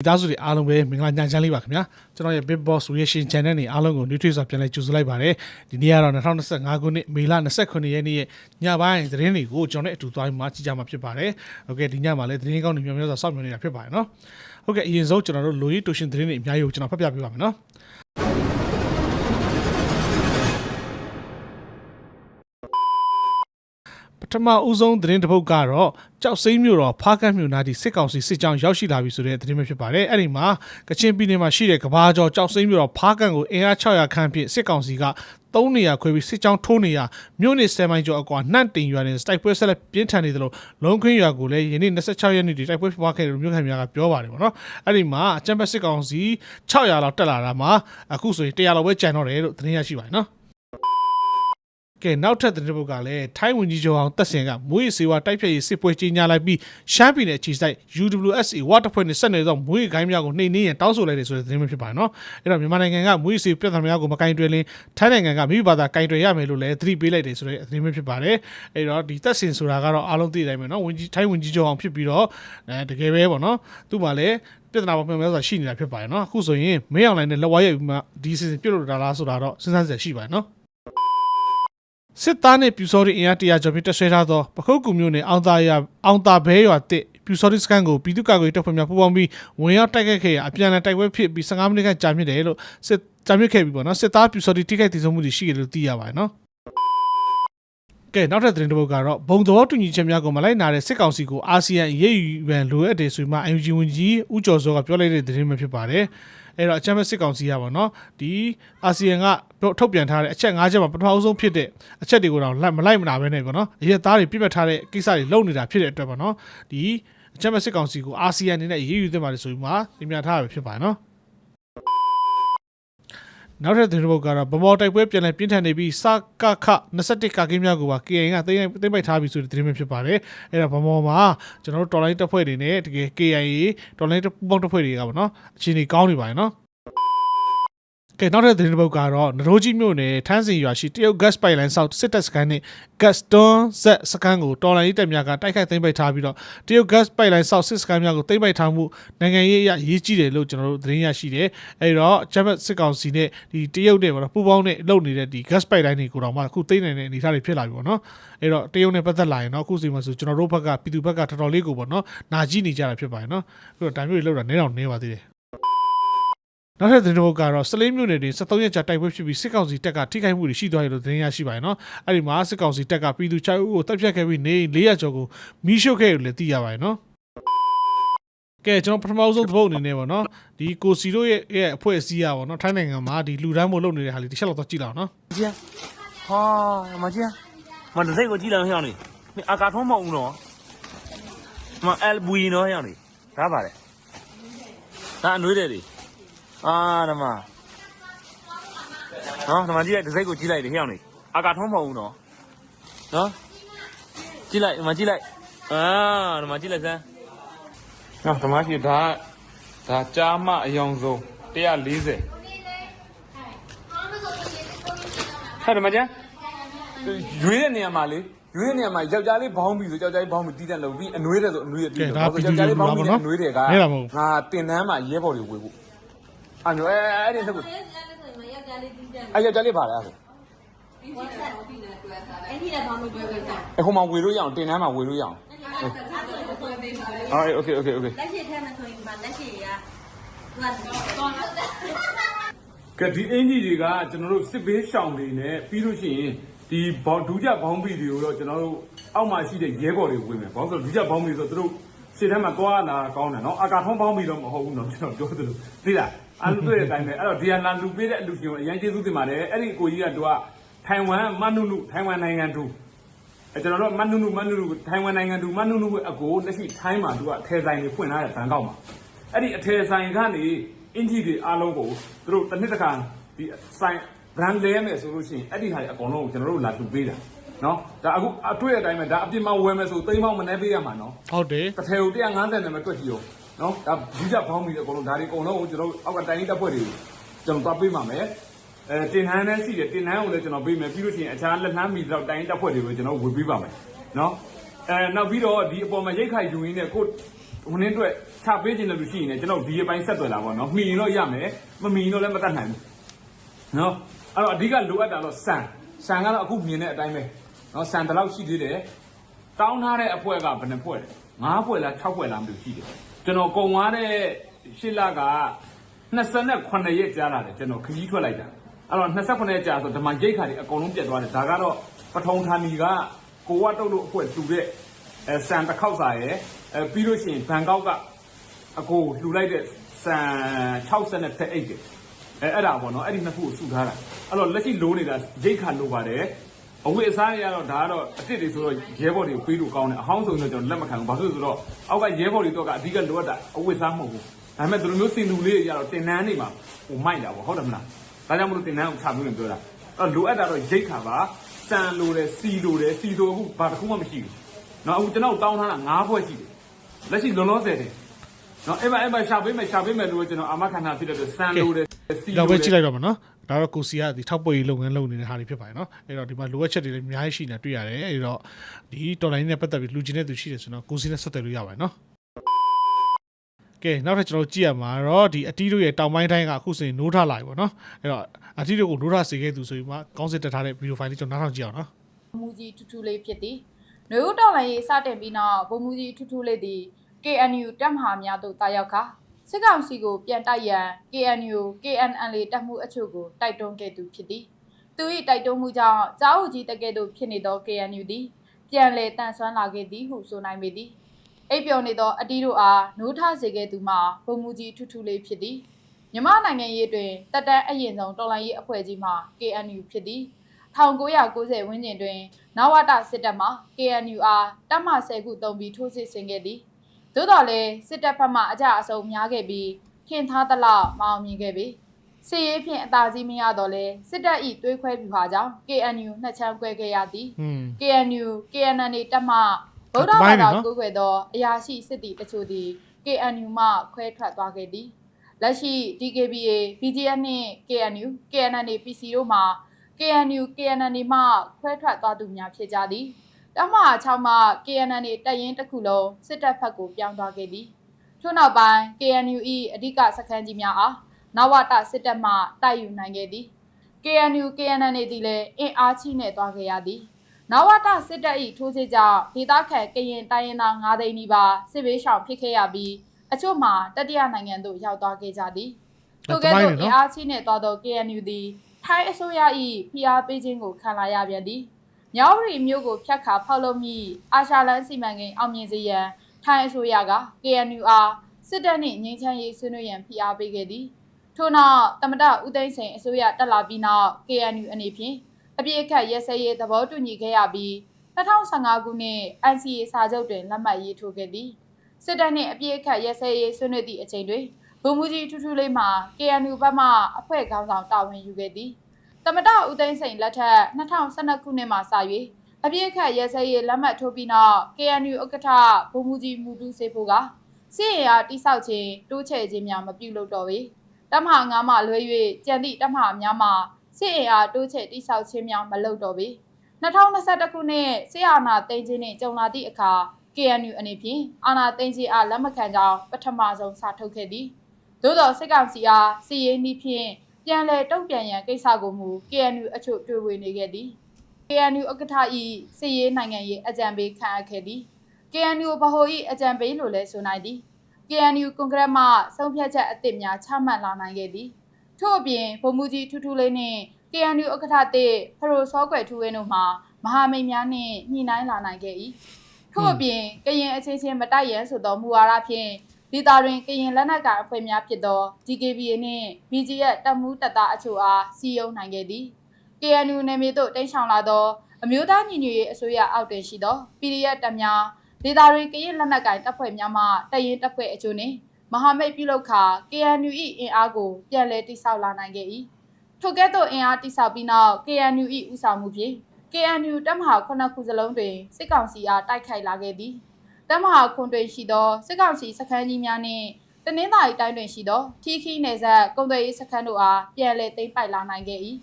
မိသားစုတွေအားလုံးပဲမင်္ဂလာညချမ်းလေးပါခင်ဗျာကျွန်တော်ရဲ့ Big Boss Reaction Channel နေအားလုံးကို Nutrix ဆိုပြန်လဲကြိုဆိုလိုက်ပါတယ်ဒီနေ့ကတော့2025ခုနှစ်မေလ29ရက်နေ့ရဲ့ညပိုင်းသတင်းတွေကိုကျွန်တော်နဲ့အတူသွားပြီးမှကြည့်ကြမှာဖြစ်ပါတယ်ဟုတ်ကဲ့ဒီညမှာလည်းသတင်းကောင်းတွေများများစွာစောင့်မျှော်နေတာဖြစ်ပါတယ်နော်ဟုတ်ကဲ့အရင်ဆုံးကျွန်တော်တို့လူကြီးတူရှင်သတင်းတွေအများကြီးကိုကျွန်တော်ဖတ်ပြပေးပါမယ်နော် ထမဦးဆုံးသတင်းတစ်ပုဒ်ကတော့ကြောက်စိမ့်မြို့တော်ဖားကတ်မြို့နားဒီစစ်ကောင်စီစစ်ကြောင်းရောက်ရှိလာပြီဆိုတဲ့သတင်းပဲဖြစ်ပါတယ်။အဲ့ဒီမှာကချင်ပြည်နယ်မှာရှိတဲ့ကဘာကျော်ကြောက်စိမ့်မြို့တော်ဖားကတ်ကိုအင်အား600ခန့်ဖြင့်စစ်ကောင်စီက၃နေရာခွဲပြီးစစ်ကြောင်းထိုးနေရမြို့နယ်7မိုင်ကျော်အကွာနှန့်တင်ရွာနဲ့တိုက်ပွဲဆက်လက်ပြင်းထန်နေသလိုလုံခင်းရွာကိုလည်းယနေ့26ရက်နေ့ဒီတိုက်ပွဲဖြစ်ပွားခဲ့တယ်လို့မြို့ခံများကပြောပါတယ်ပေါ့နော်။အဲ့ဒီမှာအကြံဖက်စစ်ကောင်စီ600လောက်တက်လာတာမှာအခုဆိုရင်100လောက်ပဲကျန်တော့တယ်လို့သတင်းရရှိပါတယ်နော်။ ကဲနောက်ထပ်သတင်းပုဒ်ကလည်းထိုင်းဝန်ကြီးချုပ်အောင်တက်စင်ကမွေးရေစေဝါတိုက်ဖြတ်ရေးစစ်ပွဲကြီးညာလိုက်ပြီးရှမ်းပြည်နယ်အခြေစိုက် UWSA ဝါတပ်ဖွဲ့နဲ့ဆက်နေသောမွေးရေခိုင်းများကိုနှိမ်နင်းရန်တောင်းဆိုလိုက်တယ်ဆိုတဲ့သတင်းပဲဖြစ်ပါတယ်နော်အဲ့တော့မြန်မာနိုင်ငံကမွေးရေစေပြဿနာများကိုမကင်တွယ်လင်းထိုင်းနိုင်ငံကမိဘဘာသာကင်တွယ်ရမယ်လို့လည်းသတိပေးလိုက်တယ်ဆိုတဲ့သတင်းပဲဖြစ်ပါတယ်အဲ့တော့ဒီတက်စင်ဆိုတာကတော့အားလုံးသိတိုင်းပဲနော်ဝန်ကြီးထိုင်းဝန်ကြီးချုပ်အောင်ဖြစ်ပြီးတော့အဲတကယ်ပဲပေါ့နော်သူ့မှာလည်းပြဿနာပေါ်ပြန်များစွာရှိနေတာဖြစ်ပါတယ်နော်အခုဆိုရင်မင်းအောင်လိုင်းနဲ့လက်ဝါးရိုက်ပြီးမှဒီစီစဉ်ပြုတ်လို့တာလားဆိုတာတော့စဉ်းစားစရာရှိပါတယ်နော် စစ်သားနဲ့ပြူစောတိအင်အားတရာကျော်ပြီးတက်ဆွဲထားသောပခုတ်ကူမျိုးနဲ့အောင်သာရအောင်သာဘဲရွာတစ်ပြူစောတိစကန်ကိုပြည်သူ့ကာကွယ်ရေးတပ်ဖွဲ့များပူးပေါင်းပြီးဝင်ရောက်တိုက်ခိုက်ခဲ့ရာအပြန်အလှန်တိုက်ပွဲဖြစ်ပြီး15မိနစ်ခန့်ကြာမြင့်တယ်လို့စစ်ကြာမြင့်ခဲ့ပြီပေါ့နော်စစ်သားပြူစောတိထိခိုက်တည်ဆုံမှုတွေရှိတယ်လို့သိရပါတယ်နော်ကဲနောက်ထပ်သတင်းတစ်ပုဒ်ကတော့ဘုံသဘောတူညီချက်များကိုမလိုက်နာတဲ့စစ်ကောင်စီကိုအာဆီယံရေးယူရန်လိုအပ်တယ်ဆိုပြီးမှ UNG ဝန်ကြီးဦးကျော်စောကပြောလိုက်တဲ့သတင်းပဲဖြစ်ပါတယ် အဲ့တော့အချမ်းမဲ့စစ်ကောင်စီကပေါ့နော်ဒီအာဆီယံကထုတ်ပြန်ထားတဲ့အချက်၅ချက်မှာပထမအဆုံးဖြစ်တဲ့အချက်တွေကိုတော့မလိုက်မနာပဲနဲ့ပေါ့နော်အရက်သားတွေပြစ်မှတ်ထားတဲ့ကိစ္စတွေလုပ်နေတာဖြစ်တဲ့အတွက်ပေါ့နော်ဒီအချမ်းမဲ့စစ်ကောင်စီကိုအာဆီယံအနေနဲ့ရေးယူသင့်ပါတယ်ဆိုပြီးမှပြင်ပြထားရဖြစ်ပါတယ်နော် နောက်ထပ်သတင်းတစ်ပုဒ်ကတော့ဗမော်တိုက်ပွဲပြန်လည်ပြင်းထန်နေပြီးစကခ21ကာကင်းများကိုပါ KN ကသိမ်းသိမ်းပိုက်ထားပြီဆိုတဲ့သတင်းပဲဖြစ်ပါတယ်။အဲ့တော့ဗမော်မှာကျွန်တော်တို့တော်လိုင်းတပ်ဖွဲ့တွေနဲ့တကယ် KIA တော်လိုင်းပူပေါင်းတပ်ဖွဲ့တွေကပေါ့နော်အချိန်ကြီးကောင်းနေပါတယ်နော်။ ကဲနောက်ထပ်သတင်းတစ်ပုဒ်ကတော့နရိုးကြီးမြို့နယ်ထန်းစင်ရွာရှိတရုတ် gas pipeline ဆောက်စစ်တပ်စခန်းနဲ့ gas ton z စခန်းကိုတော်လိုင်းတပ်များကတိုက်ခိုက်သိမ်းပိုက်ထားပြီးတော့တရုတ် gas pipeline ဆောက်စစ်စခန်းများကိုသိမ်းပိုက်ထားမှုနိုင်ငံရေးအရရေးကြီးတယ်လို့ကျွန်တော်တို့သတင်းရရှိတယ်။အဲ့တော့ဂျမတ်စစ်ကောင်စီနဲ့ဒီတရုတ်နဲ့ပေါ့နော်ပူပေါင်းနဲ့လုပ်နေတဲ့ဒီ gas pipeline တွေကိုတော့မှအခုသိမ်းနိုင်တဲ့အနေအထားတွေဖြစ်လာပြီပေါ့နော်။အဲ့တော့တရုတ်နဲ့ပတ်သက်လာရင်တော့အခုစီမှာဆိုကျွန်တော်တို့ဘက်ကပြည်သူဘက်ကတော်တော်လေးကိုပေါ့နော်နာကြီးနေကြတာဖြစ်ပါတယ်နော်။အခုတော့ဒါမျိုးတွေလောက်တာနဲတော့နဲပါသေးတယ်။ နောက်ထပ်သတင်းတော့ကတော့စလေးမြို့နယ်တွင်73ရက်ကြာတိုက်ပွဲဖြစ်ပြီးစစ်ကောင်စီတပ်ကထိခိုက်မှုတွေရှိသွားတယ်လို့သတင်းရရှိပါတယ်နော်အဲ့ဒီမှာစစ်ကောင်စီတပ်ကပြည်သူ6ဦးကိုတပ်ဖြတ်ခဲ့ပြီးနေ400ကျော်ကိုမီးရှို့ခဲ့တယ်လို့သိရပါတယ်နော်ကဲကျွန်တော်ပထမဆုံးသဘုတ်အနေနဲ့ပေါ့နော်ဒီကိုစီတို့ရဲ့ရဲ့အဖွဲ့အစည်းอ่ะပေါ့နော်ထိုင်းနိုင်ငံမှာဒီလူတန်းဖို့လုပ်နေတဲ့ဟာလေးတစ်ချက်လောက်တော့ကြည့်လောက်နော်ကြည့်ဟာမကြည့်မန်စိတ်ကိုကြည့်လောက်ဟောင်းနေအာကာထုံးမဟုတ်ဘူးနော်မအယ်ဘူနော်ဟောင်းနေဒါပါလေဒါအနှွေးတယ်လေ အာနမနော်နမကြည့်လိုက်ဒီစိတ်ကိုကြည့်လိုက်လေဟေ့အောင်လေအာကာထုံးမဟုတ်ဘူးနော်နော်ကြည့်လိုက်နမကြည့်လိုက်အာနမကြည့်လိုက်စမ်းနော်ဓမ္မရှိဒါဒါကြားမအယောင်ဆုံး140ဟဲ့ဓမ္မကျန်ရွေးတဲ့နေရာမှာလေရွေးတဲ့နေရာမှာယောက်ျားလေးဘောင်းပြီဆိုယောက်ျားလေးဘောင်းပြီတီးတန့်လုပ်ပြီးအနှွေးတယ်ဆိုအနှွေးရတီးတယ်ဆိုယောက်ျားလေးဘောင်းပြီအနှွေးတယ်ကငါတင်တန်းမှာရဲဘော်တွေဝေဖို့ အဲ့လိုအဲအဲ့ဒီသက်ကိုအဲ့ယောက်ျားလေးပါလားဆို အဲ့ဒီကဘာလို့ပြောကြလဲ အဲ့ဟိုမှာဝေလို့ရအောင်တင်တန်းမှာဝေလို့ရအောင်အော်โอเคโอเคโอเค လက်ရှိထဲမှာဆိုရင်ဗာလက်ရှိကသူကတော့ ကဲဒီအင်ဂျီတွေကကျွန်တော်တို့စစ်ဘေးရှောင်တွေနဲ့ပြီးလို့ရှိရင်ဒီဘောင်ဒူးကြဘောင်းဘီတွေကိုတော့ကျွန်တော်တို့အောက်မှာရှိတဲ့ရဲဘော်တွေဝင်မယ်ဘာလို့လဲဆိုတော့ဒူးကြဘောင်းဘီဆိုတော့သူတို့ရှေ့ထဲမှာသွားလာကောင်းတယ်နော်အာကာထုံးဘောင်းဘီတော့မဟုတ်ဘူးနော်ကျွန်တော်ပြောသလိုသိလား အဲ့လိုတွေ့တဲ့အတိုင်းပဲအဲ့တော့ဒီကလာလူပေးတဲ့အလူရှင်ကိုအရင်ကျေးဇူးတင်ပါတယ်အဲ့ဒီကိုကြီးကသူကထိုင်ဝမ်မနုနုထိုင်ဝမ်နိုင်ငံသူအဲကျွန်တော်တို့မနုနုမနုနုထိုင်ဝမ်နိုင်ငံသူမနုနုရဲ့အကိုလက်ရှိထိုင်းမှာသူကအထယ်ဆိုင်တွေဖွင့်ထားတဲ့ဘန်ကောက်မှာအဲ့ဒီအထယ်ဆိုင်ကနေအင်ဂျီတွေအားလုံးကိုသူတို့တစ်နှစ်တစ်ခါဒီဆိုင် brand လဲမယ်ဆိုလို့ရှိရင်အဲ့ဒီဟာတွေအကုန်လုံးကိုကျွန်တော်တို့လာလှူပေးတာနော်ဒါအခုအတွေ့အတိုင်းပဲဒါအပြင်မှာဝယ်မယ်ဆိုသိန်းပေါင်းမနှဲပေးရမှာနော်ဟုတ်တယ်တစ်ထည်ကို150နဲ့မတွက်ကြည့်ရော နော်ဒါဒီကြဘောင်းပြီးတော့အကုန်လုံးဒါတွေအကုန်လုံးကိုကျွန်တော်တို့အောက်ကတိုင်းတပ်ဖွဲ့တွေကျွန်တော်သွားပေးပါမယ်အဲတင်ဟန်းနဲ့ရှိတယ်တင်ဟန်းကိုလည်းကျွန်တော်ပေးမယ်ပြီးလို့ရှိရင်အခြားလက်လှမ်းမီတော့တိုင်းတပ်ဖွဲ့တွေကိုကျွန်တော်ဝေပေးပါမယ်နော်အဲနောက်ပြီးတော့ဒီအပေါ်မှာရိတ်ခိုက်ယူရင်းနဲ့ကိုဟိုနည်းအတွက်ချပေးခြင်းလို့ရှိရင်လည်းကျွန်တော်ဒီအပိုင်းဆက်သွယ်လာပါတော့မှီရင်တော့ရမယ်မမှီရင်တော့လည်းမတတ်နိုင်ဘူးနော်အဲ့တော့အဓိကလိုအပ်တာတော့စံစံကတော့အခုမြင်တဲ့အတိုင်းပဲနော်စံတလောက်ရှိသေးတယ်တောင်းထားတဲ့အဖွဲကဘယ်နှဖွဲလဲ၅ဖွဲလား၆ဖွဲလားမသိဘူးရှိတယ် ကျွန်တော်ကုံသွားတဲ့ရှစ်လက28ရက်ကြာလာတယ်ကျွန်တော်ခကြီးထွက်လိုက်တာအဲ့တော့28ရက်ကြာဆိုဓမ္မရိတ်ခါတွေအကုန်လုံးပြတ်သွားတယ်ဒါကတော့ပထုံဌာနီကကိုကတုတ်လို့အဖွဲတူတဲ့အဲစံတစ်ခေါက်စာရယ်အဲပြီးလို့ရှိရင်ဘန်ကောက်ကအကိုလှူလိုက်တဲ့စံ60နဲ့သက်အိတ်တယ်အဲအဲ့ဒါပေါ့နော်အဲ့ဒီနှစ်ခုကိုစုထားတာအဲ့တော့လက်ရှိလိုနေတာရိတ်ခါလိုပါတယ် အဝိအစားတွေကတော့ဒါကတော့အစ်စ်တွေဆိုတော့ရဲဘော်တွေကိုပေးလို့ကောင်းတယ်အဟောင်းဆိုရင်တော့ကျွန်တော်လက်မခံဘူးဘာလို့လဲဆိုတော့အောက်ကရဲဘော်တွေတော့ကအဓိကလိုအပ်တာအဝိအစားမဟုတ်ဘူးဒါပေမဲ့ဒီလိုမျိုးစင်လူလေးတွေကြတော့တင်နန်းနေမှာဟိုမိုက်တာပေါ့ဟုတ်တယ်မလားဒါကြောင့်မလို့တင်နန်းကိုချပြီးနေပြောတာအဲ့တော့လိုအပ်တာတော့ရိတ်ခါပါစံလိုတယ်စီလိုတယ်စီဆိုအခုဘာတစ်ခုမှမရှိဘူးနော်အခုကျွန်တော်တောင်းထားတာ၅ဘွဲ့ရှိတယ်လက်ရှိလုံးလုံးဆယ်တယ်နော်အဲ့မအဲ့မရှာပေးမယ်ရှာပေးမယ်လို့ကျွန်တော်အာမခံတာဖြစ်တဲ့အတွက်စံလိုတယ်စီဒီလိုတော့ပဲတယ်ကြည့်လိုက်တော့မှာနော် ဒါတော့ကိုစီကဒီထောက်ပွေရေးလုပ်ငန်းလုပ်နေတဲ့ဟာတွေဖြစ်ပါတယ်နော်အဲ့တော့ဒီမှာလိုအပ်ချက်တွေလည်းအများကြီးရှိနေတာတွေ့ရတယ်အဲ့တော့ဒီတော်လိုင်းနဲ့ပတ်သက်ပြီးလူချင်းတဲ့သူရှိတယ်ဆိုတော့ကိုစီနဲ့ဆက်သွယ်လို့ရပါတယ်နော်ကဲနောက်ထပ်ကျွန်တော်ကြည့်ရမှာတော့ဒီအတီးတို့ရဲ့တောင်ပိုင်းတိုင်းကအခုဆိုရင်နိုးထလာပြီပေါ့နော်အဲ့တော့အတီးတို့ကိုနိုးထစေခဲ့သူဆိုပြီးမှကောင်းစစ်တက်ထားတဲ့ဗီဒီယိုဖိုင်လေးကျွန်တော်နားထောင်ကြည့်အောင်နော်မူကြီးထူးထူးလေးဖြစ်သည်။နှွေဦးတော်လိုင်းရေးစတင်ပြီးနောက်ဗိုလ်မူကြီးထူးထူးလေးသည် KNU တပ်မဟာများသို့တာရောက်ခါ စစ်ကောင်စီကိုပြန်တိုက်ရန် KNU KNL တပ်မှုအချို့ကိုတိုက်တွန်းခဲ့သူဖြစ်သည်။သူ၏တိုက်တွန်းမှုကြောင့်ကြားဦးကြီးတကယ်သို့ဖြစ်နေသော KNU သည်ပြန်လည်တန်ဆွမ်းလာခဲ့သည်ဟုဆိုနိုင်ပေသည်။အိပ်ပျော်နေသောအတီးတို့အားနိုးထစေခဲ့သူမှာဗိုလ်မူကြီးထူးထူးလေးဖြစ်သည်။မြမနိုင်ငံရေးတွင်တက်တန်းအရင်ဆုံးတော်လိုင်းရေးအဖွဲ့ကြီးမှာ KNU ဖြစ်သည်။1990ဝန်းကျင်တွင်နဝတစစ်တပ်မှ KNU အားတပ်မ10ခုတုံးပြီးထိုးစစ်ဆင်ခဲ့သည် သို့တော်လည်းစစ်တပ်ဘက်မှအကြအဆုံးများခဲ့ပြီးထင်ထားသလောက်မအောင်မြင်ခဲ့ပြီစစ်ရေးဖြင့်အသာစီးမရတော့လဲစစ်တပ်၏တွေးခွဲပြူဟာကြောင့် KNU နှစ်ချမ်းကွဲခဲ့ရသည်ဟွန်း KNU KNN တပ်မှဗုဒ္ဓဘာသာကိုးကွယ်သောအရာရှိစစ်တီတချို့သည် KNU မှခွဲထွက်သွားခဲ့သည်လက်ရှိ DKBA BGN နှင့် KNU KNN PC တို့မှာ KNU KNN မှခွဲထွက်သွားသူများဖြစ်ကြသည် တမဟာ6မှ KNN တပ်ရင်းတစ်ခုလုံးစစ်တပ်ဘက်ကိုပြောင်းသွားခဲ့သည်ထို့နောက်ပိုင်း KNU ၏အဓိကစခန်းကြီးများအားနဝတစစ်တပ်မှတိုက်ယူနိုင်ခဲ့သည် KNU KNN သည်လည်းအင်အားကြီးနေသွားခဲ့ရသည်နဝတစစ်တပ်၏ထိုးစစ်ကြောင့်ဒေသခံကရင်တိုင်းရင်းသား9သိန်းနီးပါးစစ်ဘေးရှောင်ဖြစ်ခဲ့ရပြီးအချို့မှာတတိယနိုင်ငံသို့ရောက်သွားခဲ့ကြသည်ထို့ကဲ့သို့အင်အားကြီးနေသွားသော KNU သည်ထိုင်းအစိုးရ၏ဖိအားပေးခြင်းကိုခံလာရပြန်သည်။ မြောက်ရီမျိုးကိုဖျက်ခါဖောက်လုပ်မိအာရှလန်စီမံကိန်းအောင်မြင်စေရန်ထိုင်းအစိုးရက KNU အားစစ်တပ်နှင့်ငြိမ်းချမ်းရေးဆွေးနွေးရန်ဖိအားပေးခဲ့သည်။ထို့နောက်တမတဦးသိန်းစိန်အစိုးရတက်လာပြီးနောက် KNU အနေဖြင့်အပြည့်အခက်ရဲစဲရေးသဘောတူညီခဲ့ရပြီး2015ခုနှစ် NCA စာချုပ်တွင်လက်မှတ်ရေးထိုးခဲ့သည်စစ်တပ်နှင့်အပြည့်အခက်ရဲစဲရေးဆွေးနွေးသည့်အချိန်တွင်ဗိုလ်မှူးကြီးထူးထူးလေးမှ KNU ဘက်မှအဖွဲ့ခေါင်းဆောင်တာဝန်ယူခဲ့သည် တမတဦးသိန်းစိန်လက်ထက်2012ခုနှစ်မှစ၍အပြည့်အခက်ရဲစဲရေးလက်မှတ်ထိုးပြီးနောက် KNU ဥက္ကဋ္ဌဗိုလ်မှူးကြီးမူတူးစေဖို့ကစစ်ရေးအားတိဆောက်ခြင်းတိုးချဲ့ခြင်းများမပြုလုပ်တော့ပေတမဟာ9မှလွဲ၍ကြံသည့်တမဟာများမှာစစ်အင်အားတိုးချဲ့တိစောက်ခြင်းများမလုပ်တော့ပေ2021ခုနှစ်စစ်အာဏာသိမ်းခြင်းနှင့်ကြုံလာသည့်အခါ KNU အနေဖြင့်အာဏာသိမ်းခြင်းအားလက်မခံကြောင်းပထမဆုံးစာထုတ်ခဲ့သည်သို့သောစစ်ကောင်စီအားစီရေးနည်းဖြင့် ပြန်လည်တုံ့ပြန်ရန်ကိစ္စကိုမူ KNU အချို့တွေ့ဝေနေခဲ့သည် KNU ဥက္ကဋ္ဌ၏စီရေးနိုင်ငံရေးအကြံပေးခန့်အပ်ခဲ့သည် KNU ဗဟို၏အကြံပေးလို့လည်းဆိုနိုင်သည် KNU ကွန်ဂရက်မှဆုံးဖြတ်ချက်အသစ်များချမှတ်လာနိုင်ခဲ့သည်ထို့အပြင်ဗိုလ်မှူးကြီးထူးထူးလေးနှင့် KNU ဥက္ကဋ္ဌတစ်ဖရိုစောကွယ်ထူးဝင်းတို့မှမဟာမိတ်များနှင့်ညှိနှိုင်းလာနိုင်ခဲ့၏ထို့အပြင်ကရင်အချင်းချင်းမတိုက်ရန်ဆိုသောမူဝါဒဖြင့် ဒေတာတွင်ကရင်လက်နက်ကိုင်အဖွဲ့များဖြစ်သော DKBA နှင့် BGF တပ်မှုတပ်သားအချို့အားစီယုံနိုင်ခဲ့သည် KNU နယ်မြေသို့တိမ်းရှောင်လာသောအမျိုးသားညီညွတ်ရေးအစိုးရအောက်တွင်ရှိသော PDF တပ်များဒေတာတွင်ကရင်လက်နက်ကိုင်တပ်ဖွဲ့များမှတပ်ရင်းတပ်ဖွဲ့အချို့နှင့်မဟာမိတ်ပြုလုပ်ခါ KNU ၏အင်အားကိုပြန်လည်တိစောက်လာနိုင်ခဲ့၏ထို့ကဲ့သို့အင်အားတိစောက်ပြီးနောက် KNU ၏ဦးဆောင်မှုဖြင့် KNU တပ်မဟာခုနှစ်ခုစလုံးတွင်စစ်ကောင်စီအားတိုက်ခိုက်လာခဲ့သည် တပ်မဟာခွန်တွင်ရှိသောစစ်ကောင်စီစခန်းကြီးများနှင့်တနင်္သာရီတိုင်းတွင်ရှိသောထီခီနယ်စပ်ကုန်သွယ်ရေးစခန်းတို့အားပြန်လည်သိမ်းပိုက်လာနိုင်ခဲ့၏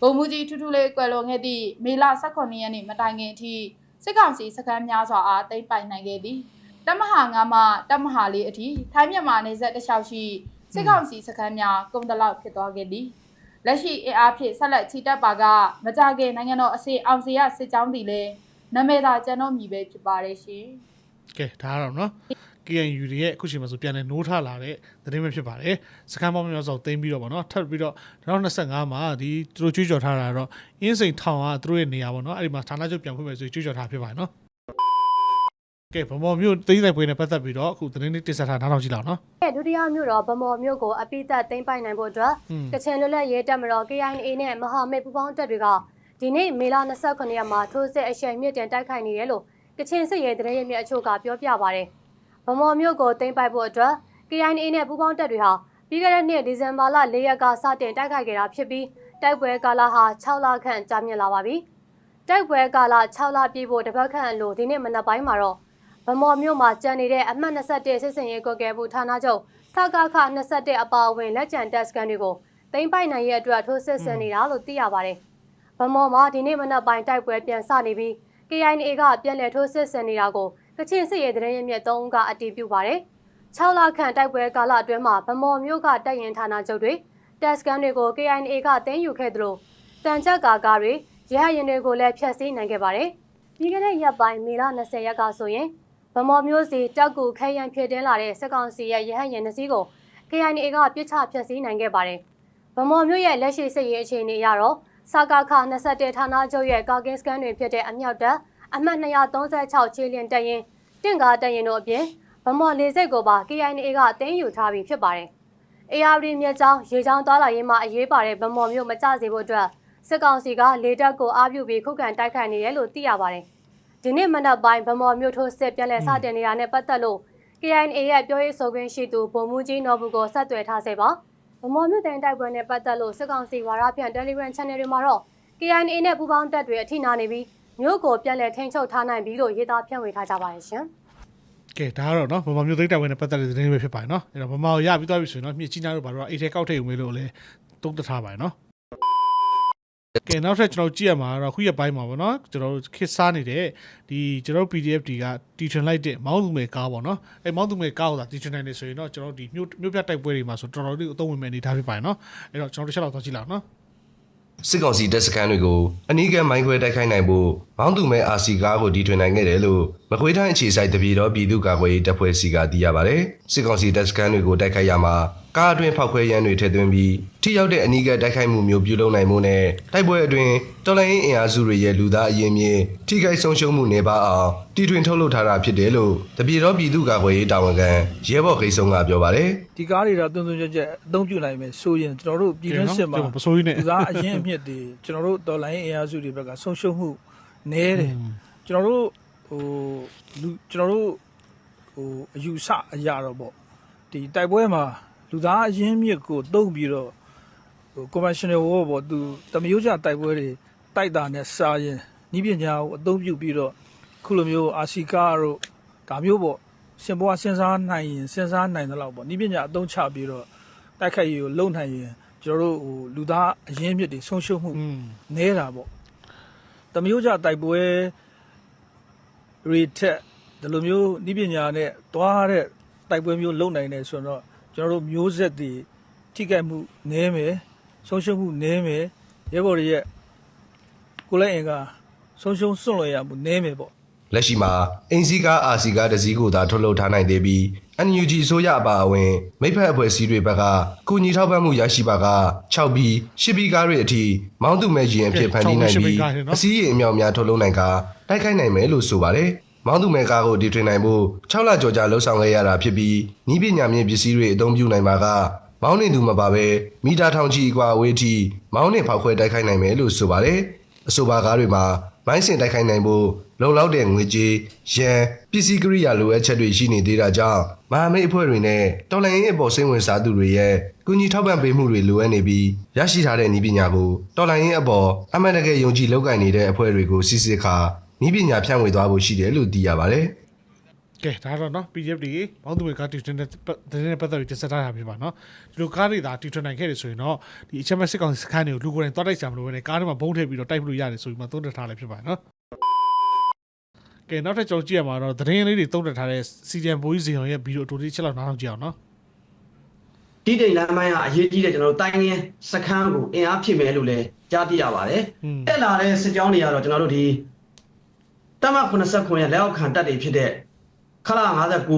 ဗိုလ်မှူးကြီးထူးထူးလေးကွယ်လွန်ခဲ့သည့်မေလ18ရက်နေ့မတိုင်ခင်အထိစစ်ကောင်စီစခန်းများစွာအားသိမ်းပိုက်နိုင်ခဲ့သည်တမဟာငါမှတမဟာလေးအထိထိုင်းမြန်မာနယ်စပ်တစ်လျှောက်ရှိစစ်ကောင်စီစခန်းများကုန်းတလောက်ဖြစ်သွားခဲ့သည်လက်ရှိအင်အားဖြင့်ဆက်လက်ချီတက်ပါကမကြခင်နိုင်ငံတော်အစေအောင်စီရစစ်ကြောင်းတည်လဲနာမည်သာကျွန်တော်မြည်ပဲဖြစ်ပါတယ်ရှင် ကဲဒါကတော့နော် KNU တွေရဲ့အခုချိန်မှာဆိုပြန်လဲနိုးထလာတဲ့သတင်းပဲဖြစ်ပါတယ်စကန်ပေါင်းများစွာတင်ပြီးတော့ဗောနော်ထပ်ပြီးတော့2025မှာဒီသူတို့ကြွေးကြော်ထားတာတော့အင်းစိန်ထောင်ကသူတို့ရဲ့နေရာဗောနော်အဲ့ဒီမှာဌာနချုပ်ပြန်ဖွင့်မယ်ဆိုကြွေးကြော်ထားဖြစ်ပါတယ်နော်ကဲဗမော်မျိုးသိသိပွဲနဲ့ပတ်သက်ပြီးတော့အခုသတင်းလေးတင်ဆက်ထားနားထောင်ကြည့်လောက်နော်ဒုတိယမြို့တော်ဗမော်မြို့ကိုအပိသက်သိမ်းပိုက်နိုင်ဖို့အတွက်อืมကချင်လွတ်လပ်ရေးတပ်မတော် KIA နဲ့မဟာမိတ်ပူးပေါင်းတပ်တွေကဒီနေ့မေလ29ရက်မှာထိုးစစ်အရှိန်မြင့်တင်တိုက်ခိုက်နေတယ်လို့ ကချင်စစ်ရေးတရေရဲမြအချို့ကပြောပြပါရယ်ဗမော်မြို့ကိုသိမ်းပိုက်ဖို့အတွက် KIA နဲ့ပူးပေါင်းတပ်တွေဟာပြီးခဲ့တဲ့နှစ်ဒီဇင်ဘာလ၄ရက်ကစတင်တိုက်ခိုက်ခဲ့တာဖြစ်ပြီးတိုက်ပွဲကာလဟာ6လခန့်ကြာမြင့်လာပါပြီတိုက်ပွဲကာလ6လပြည့်ဖို့တစ်ပတ်ခန့်အလိုဒီနေ့မနက်ပိုင်းမှာတော့ဗမော်မြို့မှာကျန်နေတဲ့အမှတ်21စစ်စင်ရေးကွက်ကဲမှုဌာနချုပ်စကခ21အပါအဝင်လက်ကျန်တပ်စကန်တွေကိုသိမ်းပိုက်နိုင်ရဲ့အတွက်ထိုးစစ်ဆင်နေတာလို့သိရပါတယ်။ဗမော်မှာဒီနေ့မနက်ပိုင်းတိုက်ပွဲပြန်စနေပြီး KIA ကပြန်လည်ထိုးစစ်ဆင်နေတာကိုကချင်စစ်ရေးတရင်ရမြက်3ဦးကအတည်ပြုပါတယ်။6လခန့်တိုက်ပွဲကာလအတွင်းမှာဗမော်မြို့ကတပ်ရင်ဌာနချုပ်တွေတပ်စကန်တွေကို KIA ကသိမ်းယူခဲ့သလိုတန်ချက်ကာကားတွေရဟရင်တွေကိုလည်းဖျက်ဆီးနိုင်ခဲ့ပါတယ်။ပြီးခဲ့တဲ့ရက်ပိုင်းမေလ20ရက်ကဆိုရင်ဗမော်မျိုးစီတောက်ကူခဲရန်ဖြစ်တင်းလာတဲ့စစ်ကောင်စီရဲ့ရဟတ်ရင်နှစီးကို KIA ကပြစ်ချဖျက်ဆီးနိုင်ခဲ့ပါတယ်။ဗမော်မျိုးရဲ့လက်ရှိစစ်ရေးအခြေအနေအရတော့ စကာခ21ဌာနချုပ်ရဲ့ကာကင်းစကန်တွေဖြစ်တဲ့အမြောက်တပ်အမှတ်236ခြေလျင်တပ်ရင်တင့်ကားတပ်ရင်တို့အပြင်ဗမော်လေစိတ်ကိုပါ KIA ကတင်းယူထားပြီးဖြစ်ပါတယ်။ ARD မြက်ချောင်းရေချောင်းသွားလာရေးမှာအရေးပါတဲ့ဗမော်မျိုးမကျစေဖို့အတွက်စစ်ကောင်စီကလေတပ်ကိုအားပြုပြီးခုခံတိုက်ခိုက်နေတယ်လို့သိရပါတယ်။ဒီနေ့မနက်ပိုင်းဗမော်မြို့ထိုးစစ်ပြန်လည်စတင်နေတာနဲ့ပတ်သက်လို့ KIA ရဲ့ပြောရေးဆိုခွင့်ရှိသူဗိုလ်မှူးကြီးနော်ဘူးကိုဆက်သွယ်ထားစေပါ ဗမော်မြို့တိုင်တိုက်ပွဲနဲ့ပတ်သက်လို့စစ်ကောင်စီဝါရဖြန့် Telegram Channel တွေမှာတော့ KIA နဲ့ပူးပေါင်းတပ်တွေအထိနာနေပြီးမြို့ကိုပြန်လည်ထိန်းချုပ်ထားနိုင်ပြီလို့ရေးသားဖြန့်ဝေထားကြပါတယ်ရှင်ကဲဒါကတော့နော်ဗမာမျိုးသိတဲ့ပွဲနဲ့ပတ်သက်တဲ့သတင်းပဲဖြစ်ပါတယ်နော်အဲ့တော့ဗမာကိုရပြီးသွားပြီဆိုရင်တော့မြစ်ကြီးနားတို့ဘာလို့အိတ်ထဲကောက်ထိတ်ဦးမေးလို့လည်းတုံးတထားပါတယ်နော် ကဲနောက်ထပ်ကျွန်တော်ကြည့်ရမှာတော့ခုရက်ပိုင်းမှာပေါ့နော်ကျွန်တော်တို့ခစ်စားနေတဲ့ဒီကျွန်တော်တို့ PDF ဒီကတီထွင်လိုက်တဲ့မောင်းသူမဲကားပေါ့နော်အဲမောင်းသူမဲကားကိုသာတီထွင်နိုင်နေဆိုရင်တော့ကျွန်တော်တို့ဒီမြို့မြို့ပြတိုက်ပွဲတွေမှာဆိုတော်တော်လေးအသုံးဝင်မဲ့အနေထားဖြစ်ပါတယ်နော်အဲ့တော့ကျွန်တော်တို့တစ်ချက်တော့သွားကြည့်လောက်နော်စစ်ကောင်စီတပ်စခန်းတွေကိုအနီးကပ်မိုင်းခွဲတိုက်ခိုက်နိုင်ဖို့ မောင်းသူမဲအာစီကားကိုဒီထွင်နိုင်ခဲ့တယ်လို့မကွေးတိုင်းအခြေစိုက်တပြည်တော်ပြည်သူ့ကာကွယ်ရေးတပ်ဖွဲ့စီကသိရပါဗျ။စစ်ကောင်စီတပ်စခန်းတွေကိုတိုက်ခိုက်ရမှာကားအတွင်းဖောက်ခွဲရန်တွေထည့်သွင်းပြီးထိရောက်တဲ့အနီးကပ်တိုက်ခိုက်မှုမျိုးပြုလုပ်နိုင်မှုနဲ့တိုက်ပွဲအတွင်းတော်လိုင်းအင်အားစုတွေရဲ့လူသားအရင်မြင်ထိခိုက်ဆုံးရှုံးမှုနေပါအောင်တီထွင်ထုတ်လုပ်ထားတာဖြစ်တယ်လို့တပြည်တော်ပြည်သူ့ကာကွယ်ရေးတာဝန်ခံရဲဘော်ခိတ်ဆုံးကပြောပါတယ်။ဒီကားတွေတော့တွန်းတွန်းကြက်ကြက်အသုံးပြုနိုင်မယ်ဆိုရင်ကျွန်တော်တို့ပြည်တွင်းစစ်မှာပစိုးကြီးနဲ့လူသားအရင်အမြင့်တွေကျွန်တော်တို့တော်လိုင်းအင်အားစုတွေဘက်ကဆုံးရှုံးမှု နည်းတယ်ကျွန်တော်တို့ဟိုလူကျွန်တော်တို့ဟိုအယူဆအရာတော့ပေါ့ဒီတိုက်ပွဲမှာလူသားအရင်မြင့်ကိုတုံးပြီးတော့ဟို conventional war ပေါ့သူတမယိုးကြတိုက်ပွဲတွေတိုက်တာနဲ့စာရင်ဤပညာကိုအသုံးပြုပြီးတော့ခုလိုမျိုးအာစီကာတို့ဒါမျိုးပေါ့ရှင်ဘွားစဉ်းစားနိုင်ရင်စဉ်းစားနိုင်တဲ့လောက်ပေါ့ဤပညာအသုံးချပြီးတော့တိုက်ခိုက်ရေးကိုလုံနိုင်ရင်ကျွန်တော်တို့ဟိုလူသားအရင်းမြစ်တွေဆုံးရှုံးမှုอืมနဲတာပေါ့ တမျိုးကြတိုက်ပွဲရီထက်ဒီလိုမျိုးဤပညာနဲ့တွားတဲ့တိုက်ပွဲမျိုးလုံနိုင်တယ်ဆိုတော့ကျွန်တော်တို့မျိုးဆက်တွေထိခိုက်မှုနဲမယ်ဆုံးရှုံးမှုနဲမယ်ရဲဘော်တွေရဲ့ကိုယ်လည်းအင်ကဆုံးရှုံးစွန့်လွှတ်ရမှုနဲမယ်ပေါ့လက်ရှိမှာအင်စီကားအာစီကားတစ်စီးကိုသာထုတ်လုပ်ထားနိုင်သေးပြီး NUG ဆိုရအပါအဝင်မိဖက်အဖွဲ့အစည်းတွေဘက်ကကုညီထောက်ပံ့မှုရရှိပါက6ပြီး10ပြီးကားတွေအထိမောင်းသူမဲ့ရင်အဖြစ်ဖန်တီးနိုင်ပြီးအစည်းအအမြောက်များထုတ်လုပ်နိုင်ကတိုက်ခိုက်နိုင်မယ်လို့ဆိုပါတယ်။မောင်းသူမဲ့ကားကိုဒီထွင်နိုင်ဖို့6လကျော်ကြာလှုပ်ဆောင်ခဲ့ရတာဖြစ်ပြီးဤပညာမြင့်ပစ္စည်းတွေအသုံးပြုနိုင်ပါကမောင်းနေသူမပါဘဲမီတာထောင်ချီกว่าအဝေးထိမောင်းနေဖောက်ခွဲတိုက်ခိုက်နိုင်မယ်လို့ဆိုပါတယ်။အဆိုပါကားတွေမှာ မိုင်းစင်တိုက်ခိုက်နိုင်ဖို့လုံလောက်တဲ့ငွေကြေးရန်ပစ္စည်းကိရိယာလိုအပ်ချက်တွေရှိနေသေးတာကြောင့်မဟာမိတ်အဖွဲ့တွေနဲ့တော်လိုင်းရေးအပေါ်စိတ်ဝင်စားသူတွေရဲ့ကုညီထောက်ပံ့ပေးမှုတွေလိုအပ်နေပြီးရရှိထားတဲ့နည်းပညာကိုတော်လိုင်းရေးအပေါ်အမှန်တကယ်ယုံကြည်လုပ်ကိုင်နေတဲ့အဖွဲ့တွေကိုစစ်စစ်ခါနည်းပညာဖြန့်ဝေသွားဖို့ရှိတယ်လို့သိရပါတယ် ကဲဒါတော့နော် PDF တွေမောင်းသူတွေကားတီထွင်တဲ့သတင်းနဲ့ပတ်သက်ပြီးတင်ဆက်ထားတာဖြစ်ပါနော်ဒီလိုကားတွေသာတီထွင်နိုင်ခဲ့တယ်ဆိုရင်တော့ဒီအချက်မဲ့စစ်ကောင်စီစခန်းတွေကိုလူကိုယ်တိုင်သွားတိုက်ကြမလို့ပဲနဲ့ကားတွေမှာဘုံထည့်ပြီးတော့တိုက်ဖို့ရတယ်ဆိုပြီးမှသုံးသပ်ထားလည်းဖြစ်ပါတယ်နော်ကကဲနောက်ထပ်ကျွန်တော်ကြည့်ရမှာတော့သတင်းလေးတွေတုံးတက်ထားတဲ့စီဂျန်ဘိုးကြီးစီအောင်ရဲ့ဗီဒီယိုအတူတူချက်လောက်နားထောင်ကြည့်အောင်နော်တိတိမ်လမ်းပိုင်းကအရေးကြီးတဲ့ကျွန်တော်တို့တိုင်းရင်းစခန်းကိုအင်အားဖြစ်မယ်လို့လည်းကြားသိရပါတယ်อืม။တက်လာတဲ့စစ်ကြောင်းတွေကတော့ကျွန်တော်တို့ဒီတမ89ရဲ့လက်အောက်ခံတပ်တွေဖြစ်တဲ့ ခလာ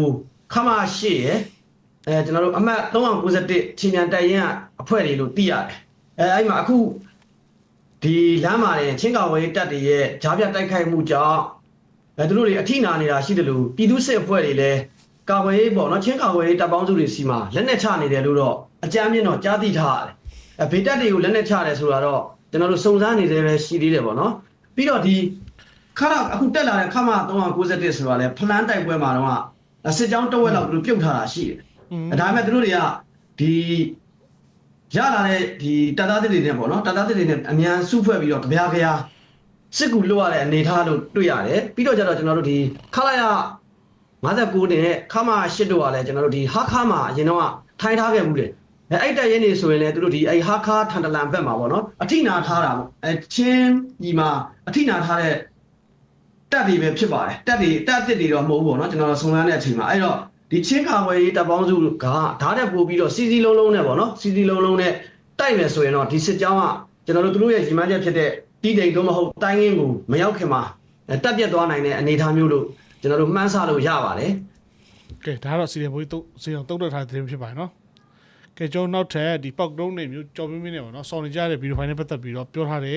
59ခမ8ရဲ့အဲကျွန်တော်တို့အမှတ်391ချင်းမြန်တိုက်ရင်အဖွဲ့တွေလို့သိရတယ်။အဲအဲ့မှာအခုဒီလမ်းမှာတဲ့ချင်းကောင်ဝေးတပ်တွေရဲ့ဂျားပြတိုက်ခိုက်မှုကြောင့်အဲသူတို့တွေအထိနာနေတာရှိတယ်လို့ပြည်သူစစ်အဖွဲ့တွေလည်းကာဝေးပေါ့နော်ချင်းကာဝေးတပ်ပေါင်းစုတွေစီမှာလက်နက်ချနေတယ်လို့တော့အကြမ်းမြင့်တော့ကြားသိထားရတယ်။အဲဘေးတပ်တွေကိုလက်နက်ချတယ်ဆိုတာတော့ကျွန်တော်တို့စုံစမ်းနေသေးပဲရှိသေးတယ်ပေါ့နော်။ပြီးတော့ဒီ ခါတော့အခုတက်လာတဲ့ခမ391ဆိုတာလဲဖလန်းတိုက်ပွဲမှာတော့စစ်ကြောင်းတဝက်လောက်သူတို့ပြုတ်ထားတာရှိတယ်อืม။ဒါပေမဲ့သူတို့တွေကဒီရလာတဲ့ဒီတပ်သားတွေနဲ့ပေါ့နော်တပ်သားတွေနဲ့အမြန်စုဖွဲ့ပြီးတော့ကြပြားကြပြားစစ်ကူလွတ်ရတဲ့အနေအထားလို့တွေ့ရတယ်ပြီးတော့ကျတော့ကျွန်တော်တို့ဒီခလာရ59နဲ့ခမ8တို့ကလည်းကျွန်တော်တို့ဒီဟာခါမှာအရင်တော့ထိုင်းထားခဲ့မှုတယ်အဲအဲ့တက်ရင်နေဆိုရင်လည်းသူတို့ဒီအဲ့ဟာခါထန်တလန်ဘက်မှာပေါ့နော်အထိနာထားတာပေါ့အဲချင်းဒီမှာအထိနာထားတဲ့ တက်တွေပဲဖြစ်ပါတယ်တက်တွေတက်အစ်တွေတော့မဟုတ်ဘူးပေါ့နော်ကျွန်တော်ဆုံလန်းတဲ့အချိန်မှာအဲ့တော့ဒီချင်းခါဝယ်ရေးတပ်ပေါင်းစုကဓာတ်နဲ့ပို့ပြီးတော့စီစီလုံးလုံးနဲ့ပေါ့နော်စီစီလုံးလုံးနဲ့တိုက်မယ်ဆိုရင်တော့ဒီစစ်ကြောင်းကကျွန်တော်တို့သူတို့ရဲ့ညီမချက်ဖြစ်တဲ့တီးတိမ်တော့မဟုတ်တိုင်းရင်းကိုမရောက်ခင်မှာတက်ပြတ်သွားနိုင်တဲ့အနေအထားမျိုးလို့ကျွန်တော်တို့မှန်းဆလို့ရပါတယ်ကဲဒါကတော့စီဂျန်ဘိုးကြီးတုံးစီအောင်တုံးတက်ထားတဲ့သတင်းဖြစ်ပါတယ်နော်ကဲကျွန်တော်နောက်ထပ်ဒီပေါက်တုံးနေမျိုးကြော်မင်းမင်းနေပါနော်စော်နေကြတဲ့ဗီဒီယိုဖိုင်နဲ့ပတ်သက်ပြီးတော့ပြောထားတဲ့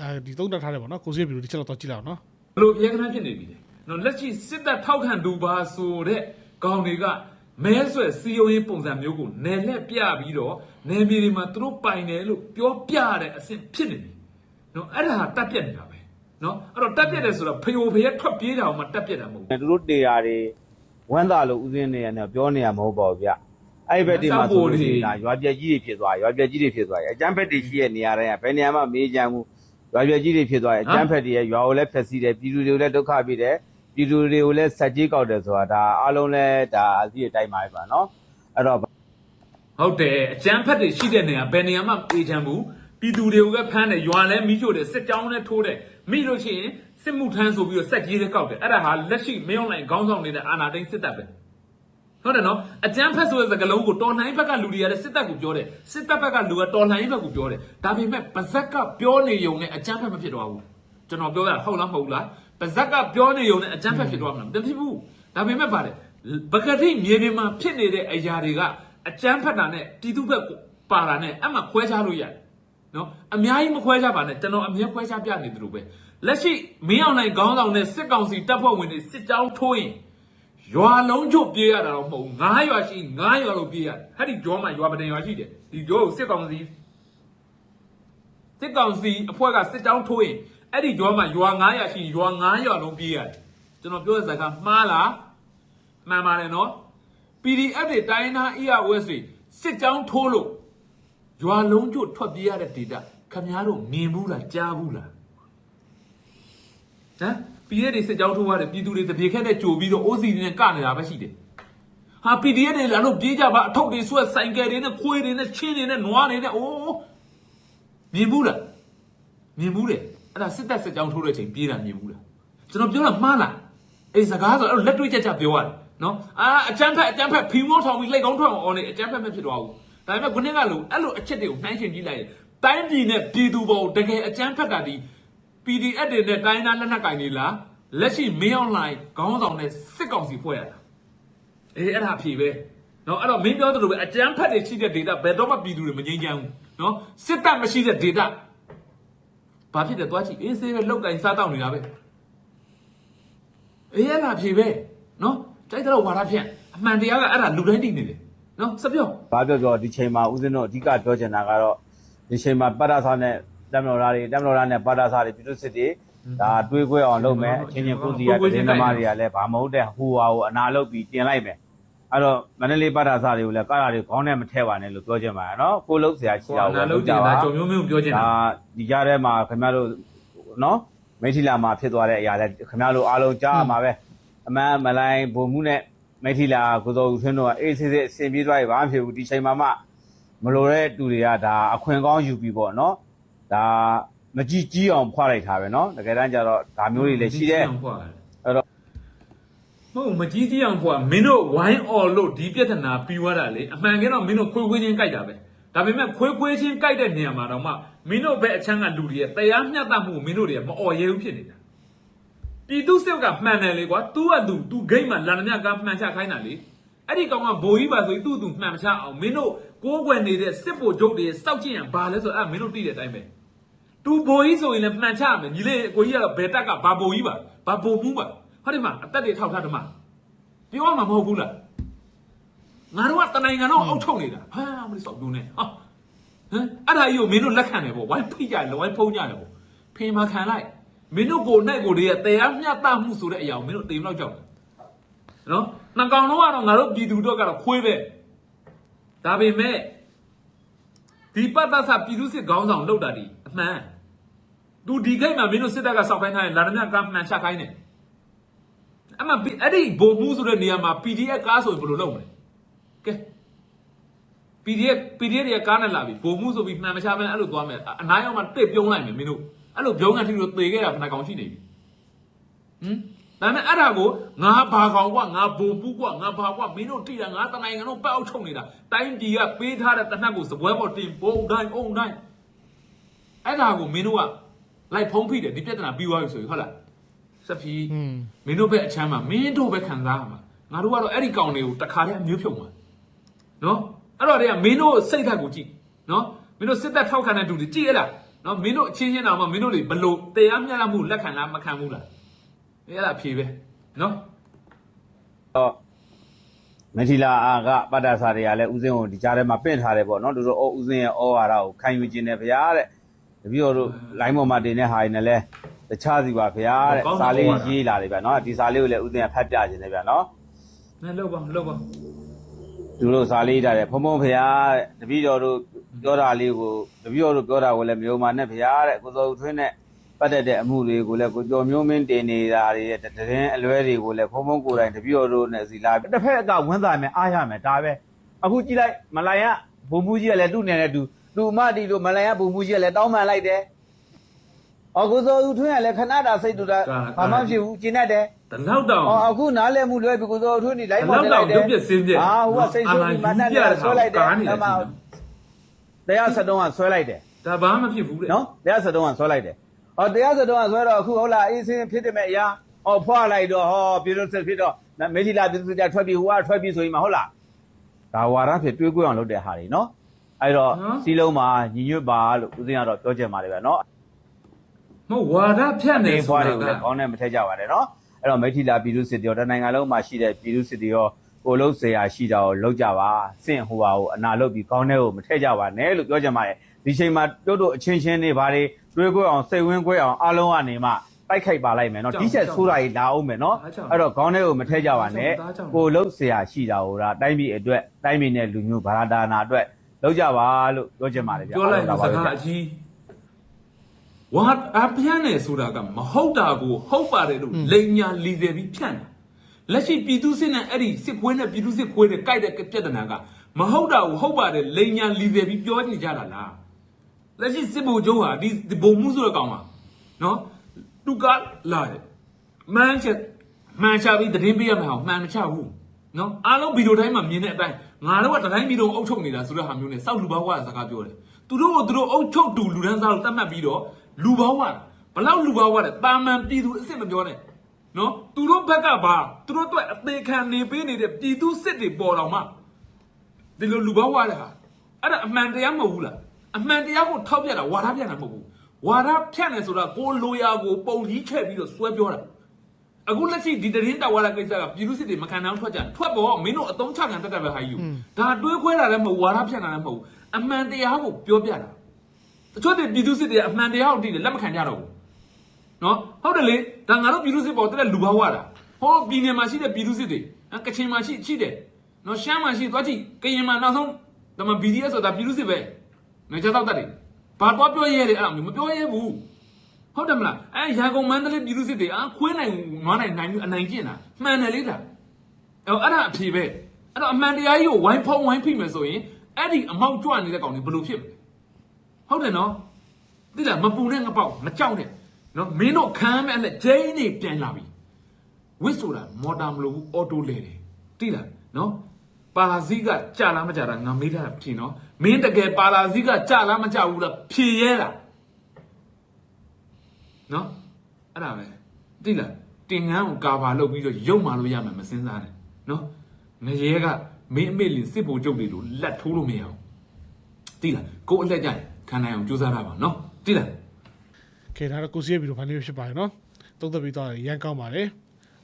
အဲဒီတုံးတက်ထားတယ်ပေါ့နော်ကိုစီရဲ့ဗီဒီယိုတစ်ချက်လောက်တော့ကြည့်လိုက်အောင်နော်ဘ လို့ရဲကနာဖြစ်နေပြီလေနော်လက်ရှိစစ်တပ်ထောက်ခံသူပါဆိုတဲ့ကောင်တွေကမဲဆွဲစီယုံရေးပုံစံမျိုးကိုနယ်လက်ပြပြီးတော့နယ်မြေတွေမှာသူတို့ပိုင်တယ်လို့ပြောပြတဲ့အဆင့်ဖြစ်နေပြီနော်အဲ့ဒါဟာတက်ပြက်နေတာပဲနော်အဲ့တော့တက်ပြက်တယ်ဆိုတော့ဖေယိုဖေရက်ထွက်ပြေးတာအောင်မတက်ပြက်တာမဟုတ်ဘူးသူတို့တေရာတွေဝမ်းသာလို့ဥစဉ်နေရတယ်ပြောနေရမဟုတ်ပါဘူးဗျအဲ့ဒီဘက်ဒီမှာဆိုလို့ရှိရင်ဒါရွာပြက်ကြီးတွေဖြစ်သွားရွာပြက်ကြီးတွေဖြစ်သွားအကျန်းဖက်တွေရှိတဲ့နေရာတိုင်းကဘယ်နေရာမှမေးကြမ်းဘူး ရွာပြက်ကြီးတွေဖြစ်သွားအကျန်းဖက်တွေရဲ့ရွာကိုလည်းဖျက်ဆီးတယ်ပြည်သူတွေကိုလည်းဒုက္ခပေးတယ်ပြည်သူတွေကိုလည်းဆက်ကြီးကောက်တယ်ဆိုတာဒါအားလုံးလည်းဒါအသိအတိုင်းပါပဲပါနော်အဲ့တော့ဟုတ်တယ်အကျန်းဖက်တွေရှိတဲ့နေရာဘယ်နေရာမှအေးချမ်းဘူးပြည်သူတွေကိုပဲဖမ်းတယ်ရွာလည်းမိချို့တယ်စစ်ကြောင်းလည်းထိုးတယ်မိလို့ရှိရင်စစ်မှုထမ်းဆိုပြီးတော့စက်ကြီးတွေကောက်တယ်အဲ့ဒါဟာလက်ရှိမင်းအောင်လိုင်ခေါင်းဆောင်နေတဲ့အာဏာသိမ်းစစ်တပ်ပဲ ဟုတ်တယ်နော်အကျန်းဖက်ဆိုတဲ့စကားလုံးကိုတော်လှန်ရေးဘက်ကလူတွေကလည်းစစ်တပ်ကိုပြောတယ်စစ်တပ်ဘက်ကလူကတော်လှန်ရေးဘက်ကိုပြောတယ်ဒါပေမဲ့ပါဇက်ကပြောနေုံနဲ့အကျန်းဖက်မဖြစ်တော့ဘူးကျွန်တော်ပြောတာဟုတ်လားမဟုတ်လားပါဇက်ကပြောနေုံနဲ့အကျန်းဖက်ဖြစ်တော့မှာမဖြစ်ဘူးဒါပေမဲ့ပါတယ်ပကတိမြေပြင်မှာဖြစ်နေတဲ့အရာတွေကအကျန်းဖက်တာနဲ့တီတုဘက်ပါတာနဲ့အမှခွဲခြားလို့ရတယ်နော်အများကြီးမခွဲကြပါနဲ့ကျွန်တော်အမြဲခွဲခြားပြနေသလိုပဲလက်ရှိမင်းအောင်နိုင်ခေါင်းဆောင်နဲ့စစ်ကောင်စီတပ်ဖွဲ့ဝင်တွေစစ်ကြောင်းထိုးရင် ရွာလုံးကျွတ်ပြေးရတာတော့မဟုတ်ဘူးငါးရွာရှိငါးရွာလို့ပြေးရတယ်ဟဲ့ဒီကြောမှာရွာပဒံရွာရှိတယ်ဒီကြောကိုစစ်ကောင်စီစစ်ကောင်စီအဖွဲ့ကစစ်ကြောင်းထိုးရင်အဲ့ဒီကြောမှာရွာ900ရွာရှိရွာ9ရွာလုံးပြေးရတယ်ကျွန်တော်ပြောတဲ့စကားမှားလားမှန်ပါတယ်နော် PDF တွေတိုင်းသား ERWS တွေစစ်ကြောင်းထိုးလို့ရွာလုံးကျွတ်ထွက်ပြေးရတဲ့ဒေတာခမများတို့မြင်ဘူးလားကြားဘူးလားဟမ် ပြည်ရဲတွေစစ်ကြောင်းထိုးရတယ်ပြည်သူတွေတပြေခက်တဲ့ကြိုပြီးတော့အိုးစီတွေနဲ့ကနေတာပဲရှိတယ်ဟာ PDF တွေလာလို့ပြေးကြပါအထုပ်တွေဆွဲဆိုင်ကယ်တွေနဲ့ခွေးတွေနဲ့ချင်းတွေနဲ့နွားတွေနဲ့အိုးမြင်ဘူးလားမြင်ဘူးလေအဲ့ဒါစစ်တပ်စစ်ကြောင်းထိုးတဲ့အချိန်ပြေးတာမြင်ဘူးလားကျွန်တော်ပြောတာမှားလားအေးစကားဆိုအဲ့လိုလက်တွေ့ချက်ချက်ပြောရတယ်နော်အာအကျန်းဖက်အကျန်းဖက်ဖီမောထောင်ပြီးလက်ကောင်းထွက်အောင်အော်နေအကျန်းဖက်မဖြစ်တော့ဘူးဒါပေမဲ့ခုနကလို့အဲ့လိုအချက်တွေကိုနှိုင်းရှင်ကြည့်လိုက်ရင်တိုင်းပြည်နဲ့ပြည်သူပေါ်တကယ်အကြမ်းဖက်တာဒီ PDF တွေနဲ့တိုင်းသားလက်နက်ကင်တွေလားလက်ရှိမင်းအောင်လှိုင်ခေါင်းဆောင်နဲ့စစ်ကောင်စီဖွဲ့ရတာအေးအဲ့ဒါဖြေပဲနော်အဲ့တော့မင်းပြောသလိုပဲအကြမ်းဖက်တွေရှိတဲ့ data ဘယ်တော့မှပြည်သူတွေမငြိမ်းချမ်းဘူးနော်စစ်တပ်မရှိတဲ့ data ဘာဖြစ်လဲသွားကြည့်အေးဆေးပဲလောက်ကင်စားတောက်နေတာပဲအေးအဲ့ဒါဖြေပဲနော်ကြိုက်တော့ဝါဒဖြန့်အမှန်တရားကအဲ့ဒါလူတိုင်းသိနေတယ်နော်စပြောဘာပြောပြောဒီချိန်မှာဦးစင်းတို့အဓိကပြောချင်တာကတော့ဒီချိန်မှာပတ်ရဆာနဲ့ တမတော်သားတွေတမတော်သားနဲ့ပတ္တဆာတွေပြည်သူစစ်တွေဒါတွေးခွဲအောင်လုပ်မယ်အချင်းချင်းကိုစီရတဲ့သမားတွေကလည်းဘာမဟုတ်တဲ့ဟိုဟာကိုအနာလုပ်ပြီးတင်လိုက်မယ်အဲ့တော့မန္တလေးပတ္တဆာတွေကိုလည်းကားတာတွေခေါင်းနဲ့မထည့်ပါနဲ့လို့ပြောချင်ပါတယ်နော်ကိုလုံးဆရာရှိတာနာကိုလုံးကြတာကြော်မျိုးမျိုးပြောချင်တာဒါဒီကြားထဲမှာခင်ဗျားတို့နော်မိထီလာမှာဖြစ်သွားတဲ့အရာလဲခင်ဗျားတို့အားလုံးကြားရမှာပဲအမှန်မလိုင်းဘုံမှုနဲ့မိထီလာကိုစောဦးထွန်းတို့ကအေးစစ်စစ်အဆင်ပြေသွားပြီဘာမှဖြစ်ဘူးဒီချိန်မှာမှမလိုတဲ့တူတွေကဒါအခွင့်ကောင်းယူပြီးပေါ့နော် ဒါမကြည့်ကြီးအောင်ဖွာလိုက်တာပဲနော်တကယ်တမ်းကျတော့ဒါမျိုးတွေလည်းရှိတယ် ဟုတ်ပါ အဲ့တော့ ဟုတ်မကြီးကြီးအောင်ဖွာမင်းတို့ဝိုင်းအော်လို့ဒီပြဿနာပြီးသွားတာလေအမှန်ကတော့မင်းတို့ခွေးခွေးချင်းကြိုက်တာပဲဒါပေမဲ့ခွေးခွေးချင်းကြိုက်တဲ့နေရာမှာတော့မှမင်းတို့ဘက်အချမ်းကလူတွေရဲ့တရားမျှတမှုကိုမင်းတို့တွေကမအော်ရဲဘူးဖြစ်နေတာပြည်သူစစ်ကမှန်တယ်လေကွာ तू က तू तू ဂိတ်မှာလာနမြကမှန်ချခိုင်းတာလေအဲ့ဒီကောင်ကဘိုးကြီးပါဆိုရင်သူ့သူမှန်မချအောင်မင်းတို့ကိုးကွယ်နေတဲ့စစ်ဗိုလ်ချုပ်တွေစောက်ကြည့်ရန်ဘာလဲဆိုအဲ့မင်းတို့သိတဲ့အတိုင်းပဲ तू ဘိုးကြီးဆိုရင်လည်းမှန်ချမယ်ညီလေးကိုကြီးကတော့ဘယ်တက်ကဘာဘိုးကြီးပါဘာဘိုးမှုပါဟုတ်တယ်မအသက်တွေထောက်ထားတယ်မပြောရမှာမဟုတ်ဘူးလားငါတို့ကတနိုင်ငံတော့အောက်ထုတ်နေတာဟာမလို့စောက်တူနေဟာဟမ်အဲ့ဒါကြီးကိုမင်းတို့လက်ခံတယ်ပေါ့ဝိုင်းဖိကြတယ်ဝိုင်းဖုံးကြတယ်ပေါ့ဖင်မခံလိုက်မင်းတို့ကိုယ်နဲ့ကိုယ်တည်းရဲ့တရားမျှတမှုဆိုတဲ့အရာကိုမင်းတို့တိမ်လောက်ကြောက်တယ်နော်နှကောင်တော့ကတော့ငါတို့ပြည်သူတို့ကတော့ခွေးပဲဒါပေမဲ့ဒီပတ်သက်စာပြည်သူစစ်ခေါင်းဆောင်လောက်တာဒီ အမှန်သူဒီကိတ်မှာမင်းတို့စစ်တပ်ကစောက်ခိုင်းထားရင်လာရမြကမှန်ချခိုင်းတယ်အမအဲ့ဒီဘုံမှုဆိုတဲ့နေရာမှာ PDF ကားဆိုရင်ဘယ်လိုလုပ်မလဲကဲ PDF PDF တွေကကားနဲ့လာပြီဘုံမှုဆိုပြီးမှန်မချမယ်အဲ့လိုသွားမယ်အနားရောက်မှတစ်ပြုံးလိုက်မယ်မင်းတို့အဲ့လိုပြုံးကန်ထိလို့သေခဲ့တာခဏကောင်ရှိနေပြီဟမ်ဒါနဲ့အဲ့ဒါကိုငါဘာကောင်ကွာငါဘုံပူးကွာငါဘာကွာမင်းတို့တိတာငါတနိုင်ငံလုံးပတ်အောက်ချုံနေတာတိုင်းပြည်ကပေးထားတဲ့တနက်ကိုစပွဲပေါ်တင်ပုံတိုင်းအုံတိုင်း အဲ့ဒါကိုမင်းတို့ကလိုက်ဖုံးဖိတယ်ဒီပြဿနာပြီးသွားပြီဆိုရင်ဟုတ်လားစဖီอืมမင်းတို့ပဲအချမ်းမှာမင်းတို့ပဲခံစားရမှာငါတို့ကတော့အဲ့ဒီကောင်တွေကိုတခါတည်းအမျိုးဖြုံမှာနော်အဲ့တော့တည်းကမင်းတို့စိတ်ဓာတ်ကိုကြည့်နော်မင်းတို့စစ်တပ်ထောက်ခံတဲ့သူတွေကြည့်ရလားနော်မင်းတို့အချင်းချင်းတော်မှာမင်းတို့တွေဘလို့တရားမျှတမှုလက်ခံလားမခံဘူးလားအဲ့ဒါဖြေပဲနော်တော့မထီလာအာကပတ္တစာတွေကလည်းဦးစင်းကိုဒီကြားထဲမှာပင့်ထားတယ်ပေါ့နော်တို့တို့ဦးစင်းရဲ့ဩဝါဒကိုခံယူခြင်းနဲ့ဗျာတဲ့ တပည့်တော်တို့လိုင်းပေါ်မှာတင်တဲ့ဟာတွေနဲ့လည်းတခြားစီပါဗျာတဲ့စာလေးရေးလာတယ်ဗျာနော်ဒီစာလေးကိုလည်းဦးစင်းကဖတ်ပြခြင်းနဲ့ဗျာနော်နဲလောက်ပါလောက်ပါသူတို့စာလေးထားတယ်ဖုံဖုံဖျားတဲ့တပည့်တော်တို့ပြောတာလေးကိုတပည့်တော်တို့ပြောတာကိုလည်းမျိုးမာနဲ့ဖျားတဲ့ကိုစောဦးထွင်းနဲ့ပတ်သက်တဲ့အမှုတွေကိုလည်းကိုကျော်မျိုးမင်းတင်နေတာတွေတဲ့တရင်အလွဲတွေကိုလည်းဖုံဖုံကိုယ်တိုင်တပည့်တော်တို့နဲ့စီလာတစ်ဖက်ကဝန်းသာမယ်အားရမယ်ဒါပဲအခုကြည့်လိုက်မလိုင်ကဘုံမူကြီးကလည်းသူ့နေနဲ့သူ သူမတီတို့မလိုင်ကဘုံမူကြီးကလည်းတောင်းပန်လိုက်တယ်အော်ကိုစောဦးထွင်းကလည်းခဏတာစိတ်တူတာဘာမှဖြစ်ဘူးကျင်းတတ်တယ်တလောက်တော့အော်အခုနားလည်မှုလွဲပြီကိုစောဦးထွင်းနေလိုက်တပေါ်လောက်တက်လိုတော့က်တယ်ပြုတ်ပြစင်းပြအာဟိုကစိတ်ဆိုးပြီးမနဲ့လည်းဆွဲလိုက်တယ်ကားနေတယ်အမတရားစတုံးကဆွဲလိုက်တယ်ဒါဘာမှမဖြစ်ဘူးတဲ့နော်တရားစတုံးကဆွဲလိုက်တယ်ဟောတရားစတုံးကဆွဲတော့အခုဟုတ်လားအေးစင်းဖြစ်တယ်မဲ့အရာဟောဖွာလိုက်တော့ဟောပြည်လို့စစ်ဖြစ်တော့မေဒီလာပြည်သူတက်ထွက်ပြီးဟိုကထွက်ပြီးဆိုရင်မဟုတ်လားဒါဝါရဖြစ်တွေးကွေးအောင်လုပ်တဲ့ဟာတွေနော် အဲ့တော့စီးလုံးမှာညီညွတ်ပါလို့ဦးစင်းကတော့ပြောချင်ပါတယ်ဗျာနော်မဟုတ်ဝါဒဖြန့်နေဘွားတွေကလည်းကောင်းနဲ့မထက်ကြပါနဲ့နော်အဲ့တော့မိထီလာပြည်သူစစ်တီရောတနိုင်ငံလုံးမှာရှိတဲ့ပြည်သူစစ်တီရောကိုလုံးဆရာရှိတာကိုလောက်ကြပါစင့်ဟိုဟာကိုအနာလုပ်ပြီးကောင်းတဲ့ကိုမထည့်ကြပါနဲ့လို့ပြောချင်ပါတယ်ဒီချိန်မှာတို့တို့အချင်းချင်းနေပါလေတွေးခွဲအောင်စိတ်ဝင်ခွဲအောင်အားလုံးကနေမှတိုက်ခိုက်ပါလိုက်မယ်နော်ဒီချက်ဆိုးတာကြီးလာအောင်မယ်နော်အဲ့တော့ခေါင်းထဲကိုမထည့်ကြပါနဲ့ကိုလုံးဆရာရှိတာကိုဒါတိုင်းပြည်အတွက်တိုင်းပြည်နဲ့လူမျိုးဗလာဒါနာအတွက် လောက်ကြပါလို့ပြောချင်ပါတယ်ဗျာပြောလိုက်အားစလုံးကားအကြီးဝါအပြန်းနေဆိုတာကမဟုတ်တာကိုဟုတ်ပါတယ်လို့လိန်ညာလီတယ်ပြီးဖြန့်တာလက်ရှိပြည်သူစစ်နဲ့အဲ့ဒီစစ်ခွေးနဲ့ပြည်သူစစ်ခွေးနဲ့ကြိုက်တဲ့ပြဿနာကမဟုတ်တာကိုဟုတ်ပါတယ်လိန်ညာလီတယ်ပြီးပြောနေကြတာလားလက်ရှိစစ်ဗိုလ်ချုပ်ဟာဒီဒီဘုံမှုဆိုတဲ့ကောင်ပါနော်သူကလာတယ်မှန်ချက်မှန်ချပြီးတည်င်းပေးရမှာအောင်မှန်မချဘူးနော်အားလုံးဗီဒီယိုတိုင်းမှာမြင်တဲ့အတိုင်း ငါတို့ကတိုင်းပြည်လုံးအုပ်ချုပ်နေတာဆိုတဲ့ဟာမျိုးနဲ့စောက်လူပေါင်းဝါစကားပြောတယ်သူတို့ကသူတို့အုပ်ချုပ်တူလူတန်းစားလို့တတ်မှတ်ပြီးတော့လူပေါင်းဝါဘလောက်လူပေါင်းဝါလဲတာမန်ပြည်သူအစ်စ်မပြောနဲ့နော်သူတို့ဘက်ကပါသူတို့အတွက်အသေးခံနေပေးနေတဲ့ပြည်သူစစ်တွေပေါ်တော်မှာဒီလိုလူပေါင်းဝါတဲ့ဟာအဲ့ဒါအမှန်တရားမဟုတ်ဘူးလားအမှန်တရားကိုထောက်ပြတာဝါဒပြတာမဟုတ်ဘူးဝါဒဖြတ်နေဆိုတာကိုလိုရာကိုပုံကြီးခဲ့ပြီးတော့စွဲပြောတာ အခုလက်ရှိဒီတရင်တာဝါလာကိစ္စကပြည်သူစစ်တွေမခံနိုင်ထွက်ကြထွက်ပေါ်မင်းတို့အတုံးချခံတတ်တယ်ပဲဟာယူဒါတွေးခွဲတာလည်းမဟုတ်ဝါဒဖြန့်တာလည်းမဟုတ်အမှန်တရားကိုပြောပြတာတချို့တွေပြည်သူစစ်တွေအမှန်တရားကိုသိတယ်လက်မခံကြတော့ဘူးနော်ဟုတ်တယ်လေဒါငါတို့ပြည်သူစစ်ပေါ်တက်တဲ့လူဘာဝတာဟောပြည်နယ်မှာရှိတဲ့ပြည်သူစစ်တွေကချင်မှာရှိရှိတယ်နော်ရှမ်းမှာရှိသွားကြည့်ကရင်မှာနောက်ဆုံးဒါမှ BDS ဆိုတာပြည်သူစစ်ပဲနေကြတော့တတ်တယ်ဘာတော့ပြောရဲတယ်အဲ့လိုမျိုးမပြောရဲဘူး ဟုတ်တယ်မလားအဲရန်ကုန်မန္တလေးပြည်သူစစ်တွေအာခွေးနိုင်နွားနိုင်နိုင်အနိုင်ကျင့်တာမှန်တယ်လေဒါအဲ့အဲ့ဒါအဖြေပဲအဲ့တော့အမှန်တရားကြီးကိုဝိုင်းဖုံးဝိုင်းဖိမယ်ဆိုရင်အဲ့ဒီအမောက်ကြွနေတဲ့ကောင်တွေဘယ်လိုဖြစ်မလဲဟုတ်တယ်နော်သိလားမပူနဲ့ငပေါက်မကြောက်နဲ့နော်မင်းတို့ခံမဲ့အဲ့လက်ဂျိန်းနေပြန်လာပြီဝစ်ဆိုတာမော်တာမလို့ဘူးအော်တိုလဲတယ်တိလားနော်ပါလာစီကကြာလားမကြာတာငါမေးထားတာဖြေနော်မင်းတကယ်ပါလာစီကကြာလားမကြာဘူးလားဖြေရဲတာ နော်အဲ့ဒါပဲတိလားတင်ငန်းကိုကာဘာလုပ်ပြီးတော့ရုပ်မာလို့ရမယ်မစင်းစားနဲ့နော်ငရဲကမင်းအမေလင်စစ်ဘိုလ်ချုပ်တွေလို့လက်ထိုးလို့မရအောင်တိလားကိုယ်အလက်ကြိုင်ခံနိုင်အောင်ကြိုးစားတာပါနော်တိလားကဲဒါတော့ကိုစီရဲ့ဗီဒီယိုဖိုင်လေးဖြစ်ပါတယ်နော်သုံးသပ်ပြီးတော့ရန်ကောင်းပါတယ်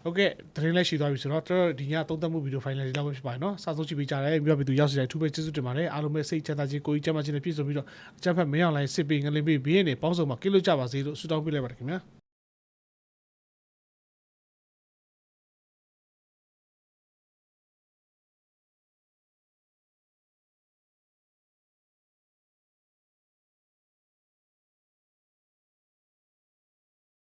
ဟုတ်ကဲ့သတင်းလက်ရှိသွားပြီဆိုတော့တော်တော်ဒီညသုံးသပ်မှုဗီဒီယိုဖိုင်လေးလောက်ပဲဖြစ်ပါတယ်နော်စာဆုံးကြည့်ပေးကြတယ်ပြီးတော့ပြီးသူရောက်စီတိုင်းထူးပဲကျေးဇူးတင်ပါတယ်အားလုံးပဲစိတ်ချမ်းသာခြင်းကိုယ်ကြီးချမ်းသာခြင်းနဲ့ပြည့်စုံပြီးတော့အကြမ်းဖက်မင်းအောင်လိုင်းစစ်ပေးငလင်ပေးဘေးနဲ့ပေါင်းစုံမှာကိလို့ကြပါစေလို့ဆုတောင်းပေးလိုက်ပါတယ်ခင်ဗျာ